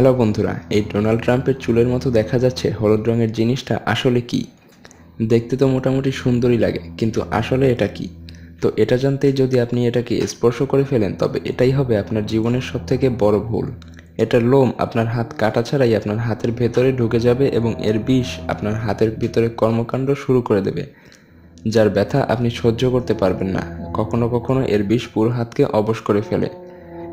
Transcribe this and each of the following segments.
Hello বন্ধুরা, এই Donald ট্রাম্পের চুলের মতো দেখা যাচ্ছে হলুদ রঙের জিনিসটা আসলে কি? দেখতে তো মোটামুটি সুন্দরই লাগে, কিন্তু আসলে এটা কি? তো এটা জানতেই যদি আপনি এটাকে স্পর্শ করে ফেলেন, তবে এটাই হবে আপনার জীবনের সবথেকে বড় ভুল। এটার লোম আপনার হাত কাটা ছাড়াই আপনার হাতের ভেতরে ঢুকে যাবে এবং এর বিষ আপনার হাতের ভিতরে কর্মকাণ্ড শুরু করে দেবে। যার ব্যথা আপনি সহ্য করতে পারবেন না, কখনো কখনো এর বিষ পুরো হাতকে অবশ করে ফেলে।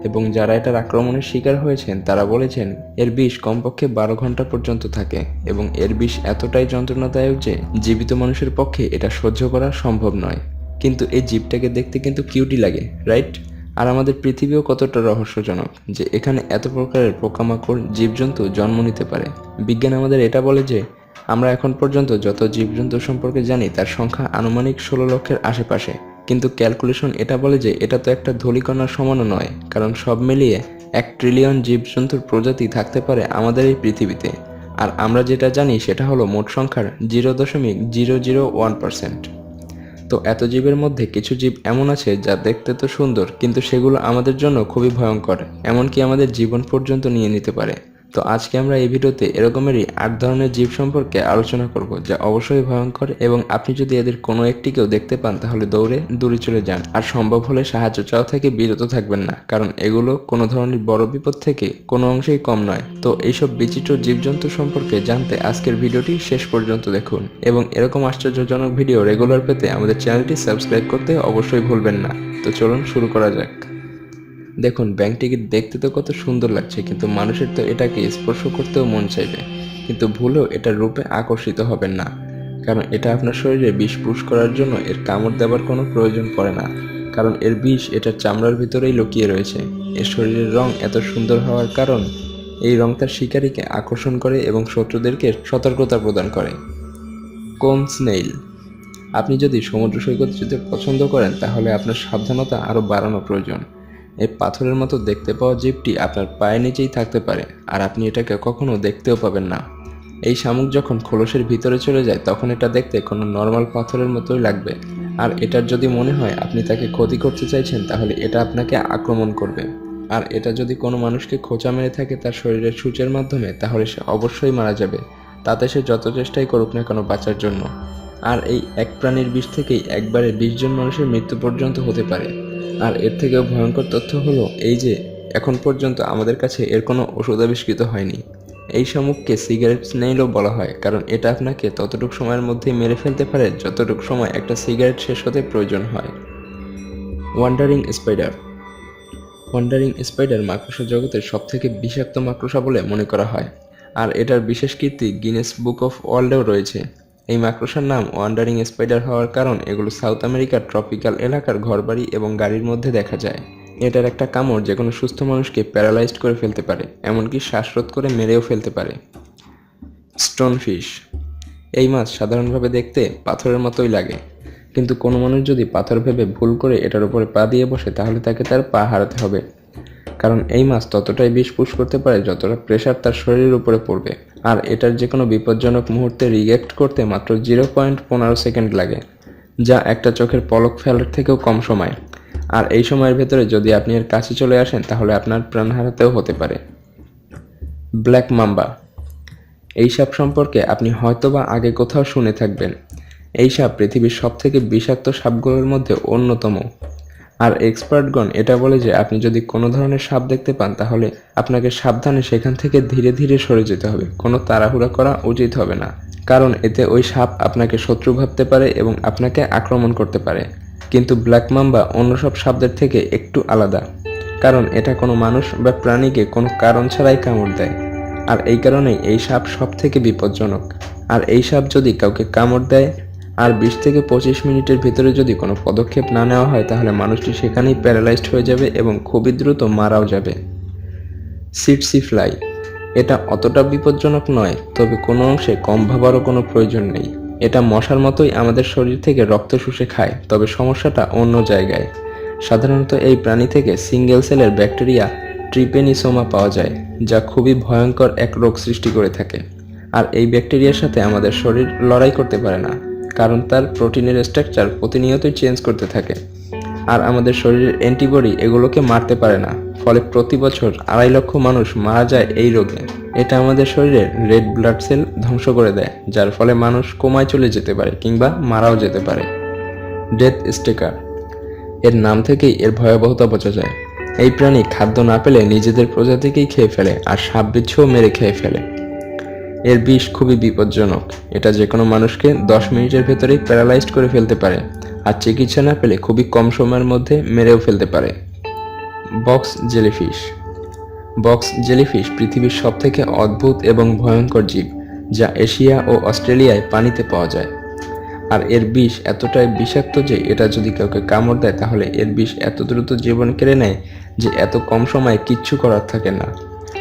এবং যারা এটার আক্রমণের শিকার হয়েছেন, তারা বলেছেন, এর বিষ কমপক্ষে বারো ঘণ্টা পর্যন্ত থাকে এবং এর বিষ এতটাই যন্ত্রণাদায়ক যে জীবিত মানুষের পক্ষে এটা সহ্য করা সম্ভব নয়। কিন্তু এই জীবটাকে দেখতে কিন্তু কিউটি লাগে, রাইট? আর আমাদের পৃথিবীও কতটা রহস্যজনক যে এখানে এত প্রকারের পোকামাকড় জীবজন্তু জন্ম নিতে পারে। বিজ্ঞান আমাদের এটা বলে যে, আমরা এখন পর্যন্ত যত জীবজন্তু সম্পর্কে জানি, তার সংখ্যা আনুমানিক ষোলো লক্ষের আশেপাশে। কিন্তু ক্যালকুলেশন এটা বলে যে এটা তো একটা ধূলিকণার সমানও নয়, কারণ সব মিলিয়ে এক ট্রিলিয়ন জীবজন্তুর প্রজাতি থাকতে পারে আমাদের এই পৃথিবীতে। আর আমরা যেটা জানি সেটা হলো মোট সংখ্যার জিরো দশমিক জিরো জিরো ওয়ান পার্সেন্ট। তো এত জীবের মধ্যে কিছু জীব এমন আছে যা দেখতে তো সুন্দর, কিন্তু সেগুলো আমাদের জন্য খুবই ভয়ঙ্কর, এমনকি আমাদের জীবন পর্যন্ত নিয়ে নিতে পারে। তো আজকে আমরা এই ভিডিওতে এরকমেরই আট ধরনের জীব সম্পর্কে আলোচনা করব, যা অবশ্যই ভয়ঙ্কর এবং আপনি যদি এদের কোনো একটিকেও দেখতে পান, তাহলে দৌড়ে দূরে চলে যান। আর সম্ভব হলে সাহায্য চাওয়া থেকে বিরত থাকবেন না, কারণ এগুলো কোনো ধরনের বড় বিপদ থেকে কোনো অংশেই কম নয়। তো এইসব বিচিত্র জীবজন্তু সম্পর্কে জানতে আজকের ভিডিওটি শেষ পর্যন্ত দেখুন এবং এরকম আশ্চর্যজনক ভিডিও রেগুলার পেতে আমাদের চ্যানেলটি সাবস্ক্রাইব করতে অবশ্যই ভুলবেন না। তো চলুন শুরু করা যাক। দেখুন ব্যাংক টিকিট দেখতে তো কত সুন্দর লাগছে, কিন্তু মানুষের তো এটাকে স্পর্শ করতেও মন চাইবে। কিন্তু ভুলেও এটার রূপে আকর্ষিত হবেন না। কারণ এটা আপনার শরীরে বিষ পুশ করার জন্য এর কামড় দেওয়ার কোনো প্রয়োজন পড়ে না। কারণ এর বিষ এটার চামড়ার ভিতরেই লুকিয়ে রয়েছে। এর শরীরের রং এত সুন্দর হওয়ার কারণ এই রং তার শিকারীকে আকর্ষণ করে এবং শত্রুদেরকে সতর্কতা প্রদান করে। কোন স্নেইল? আপনি যদি সমুদ্র সৈকত যেতে পছন্দ করেন, তাহলে আপনার সাবধানতা আরও বাড়ানো প্রয়োজন। এই পাথরের মতো দেখতে পাওয়া জীবটি আপনার পায়ের নিচেই থাকতে পারে, আর আপনি এটাকে কখনো দেখতেও পাবেন না। এই শামুক যখন খোলসের ভিতরে চলে যায়, তখন এটা দেখতে কোনো নর্মাল পাথরের মতোই লাগবে। আর এটার যদি মনে হয় আপনি তাকে ক্ষতি করতে চাইছেন, তাহলে এটা আপনাকে আক্রমণ করবে। আর এটা যদি কোনো মানুষকে খোঁচা মেরে থাকে তার শরীরের সূচের মাধ্যমে, তাহলে সে অবশ্যই মারা যাবে। তাতে সে যত চেষ্টাই করুক না কেন বাঁচার জন্য। আর এই এক প্রাণীর বিষ থেকেই একবারে বিশ জন মানুষের মৃত্যু পর্যন্ত হতে পারে। আর এর থেকেও ভয়ঙ্কর তথ্য হলো এই যে, এখন পর্যন্ত আমাদের কাছে এর কোনো ওষুধ আবিষ্কৃত হয়নি। এই শামুককে সিগারেট স্নেইলও বলা হয়, কারণ এটা আপনাকে ততটুক সময়ের মধ্যে মেরে ফেলতে পারে, যতটুক সময় একটা সিগারেট শেষ হতে প্রয়োজন হয়। ওয়ান্ডারিং স্পাইডার ওয়ান্ডারিং স্পাইডার মাকড়সা জগতের সবথেকে বিষাক্ত মাকড়সা বলে মনে করা হয়, আর এটার বিশেষ কীর্তি গিনেস বুক অফ ওয়ার্ল্ডেও রয়েছে। এই মাকড়সার নাম ওয়ান্ডারিং স্পাইডার হওয়ার কারণ এগুলো সাউথ আমেরিকার ট্রপিক্যাল এলাকার ঘরবাড়ি এবং গাড়ির মধ্যে দেখা যায়। এটার একটা কামড় যে কোনো সুস্থ মানুষকে প্যারালাইজড করে ফেলতে পারে, এমনকি শ্বাসরোধ করে মেরেও ফেলতে পারে। স্টোনফিশ। এই মাছ সাধারণভাবে দেখতে পাথরের মতোই লাগে, কিন্তু কোনো মানুষ যদি পাথর ভেবে ভুল করে এটার উপরে পা দিয়ে বসে, তাহলে তাকে তার পা হারাতে হবে। কারণ এই মাছ ততটাই বিষ পুশ করতে পারে যতটা প্রেশার তার শরীরের উপরে পড়বে। আর এটার যে কোনো বিপজ্জনক মুহূর্তে রিয়েক্ট করতে মাত্র জিরো পয়েন্ট পনেরো সেকেন্ড লাগে, যা একটা চোখের পলক ফেলার থেকেও কম সময়। আর এই সময়ের ভেতরে যদি আপনি এর কাছে চলে আসেন, তাহলে আপনার প্রাণ হারাতেও হতে পারে। Black mamba. এই সাপ সম্পর্কে আপনি হয়তোবা আগে কোথাও শুনে থাকবেন। এই সাপ পৃথিবীর সবথেকে বিষাক্ত সাপগুলোর মধ্যে অন্যতম। আর এক্সপার্টগণ এটা বলে যে আপনি যদি কোনো ধরনের সাপ দেখতে পান, তাহলে আপনাকে সাবধানে সেখান থেকে ধীরে ধীরে সরে যেতে হবে। কোনো তাড়াহুড়া করা উচিত হবে না। কারণ এতে ওই সাপ আপনাকে শত্রু ভাবতে পারে এবং আপনাকে আক্রমণ করতে পারে। কিন্তু ব্ল্যাক মাম্বা অন্য সব সাপদের থেকে একটু আলাদা। কারণ এটা কোনো মানুষ বা প্রাণীকে কোনো কারণ ছাড়াই কামড় দেয়। আর এই কারণেই এই সাপ সব থেকে বিপজ্জনক। আর এই সাপ যদি কাউকে কামড় দেয় আর বিশ থেকে পঁচিশ মিনিটের ভিতরে যদি কোনো পদক্ষেপ না নেওয়া হয়, তাহলে মানুষটি সেখানেই প্যারালাইজড হয়ে যাবে এবং খুবই দ্রুত মারাও যাবে। Tsetse fly. এটা অতটা বিপজ্জনক নয়, তবে কোনো অংশে কম ভাবারও কোনো প্রয়োজন নেই। এটা মশার মতোই আমাদের শরীর থেকে রক্ত শুষে খায়, তবে সমস্যাটা অন্য জায়গায়। সাধারণত এই প্রাণী থেকে সিঙ্গেল সেলের ব্যাকটেরিয়া ট্রিপেনিসোমা পাওয়া যায়, যা খুবই ভয়ঙ্কর এক রোগ সৃষ্টি করে থাকে। আর এই ব্যাকটেরিয়ার সাথে আমাদের শরীর লড়াই করতে পারে না। কারণ তার প্রোটিনের স্ট্রাকচার প্রতিনিয়তই চেঞ্জ করতে থাকে। আর আমাদের শরীরের অ্যান্টিবডি এগুলোকে মারতে পারে না, ফলে প্রতি বছর আড়াই লক্ষ মানুষ মারা যায় এই রোগে। এটা আমাদের শরীরের রেড ব্লাড সেল ধ্বংস করে দেয়, যার ফলে মানুষ কোমায় চলে যেতে পারে কিংবা মারাও যেতে পারে। Death stalker. এর নাম থেকেই এর ভয়াবহতা বোঝা যায়। এই প্রাণী খাদ্য না পেলে নিজেদের প্রজাতিকেই খেয়ে ফেলে আর সাপ বিচ্ছুও মেরে খেয়ে ফেলে। এর বিষ খুবই বিপজ্জনক। এটা যে কোনো মানুষকে দশ মিনিটের ভেতরেই প্যারালাইজড করে ফেলতে পারে, আর চিকিৎসা না পেলে খুবই কম সময়ের মধ্যে মেরেও ফেলতে পারে। Box jellyfish. বক্স জেলিফিশ পৃথিবীর সবথেকে অদ্ভুত এবং ভয়ঙ্কর জীব, যা এশিয়া ও অস্ট্রেলিয়ায় পানিতে পাওয়া যায়। আর এর বিষ এতটাই বিষাক্ত যে এটা যদি কাউকে কামড় দেয়, তাহলে এর বিষ এত দ্রুত জীবন কেড়ে নেয় যে এত কম সময়ে কিচ্ছু করার থাকে না।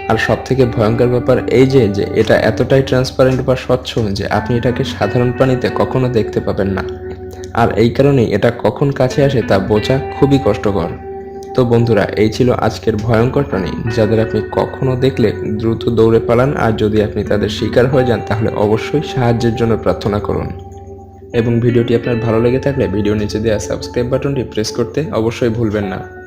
আর সব থেকে ভয়ঙ্কর ব্যাপার এই যে যে এটা এতটাই ট্রান্সপারেন্ট বা স্বচ্ছ যে আপনি এটাকে সাধারণ পানিতে কখনো দেখতে পাবেন না। আর এই কারণেই এটা কখন কাছে আসে তা বোঝা খুবই কষ্টকর। তো বন্ধুরা, এই ছিল আজকের ভয়ঙ্কর প্রাণী। যাদের আপনি কখনো দেখলে দ্রুত দৌড়ে পালান আর যদি আপনি তাদের শিকার হয়ে যান, তাহলে অবশ্যই সাহায্যের জন্য প্রার্থনা করুন। এবং ভিডিওটি আপনার ভালো লেগে থাকলে ভিডিও নিচে দেওয়া সাবস্ক্রাইব বাটনটি প্রেস করতে অবশ্যই ভুলবেন না।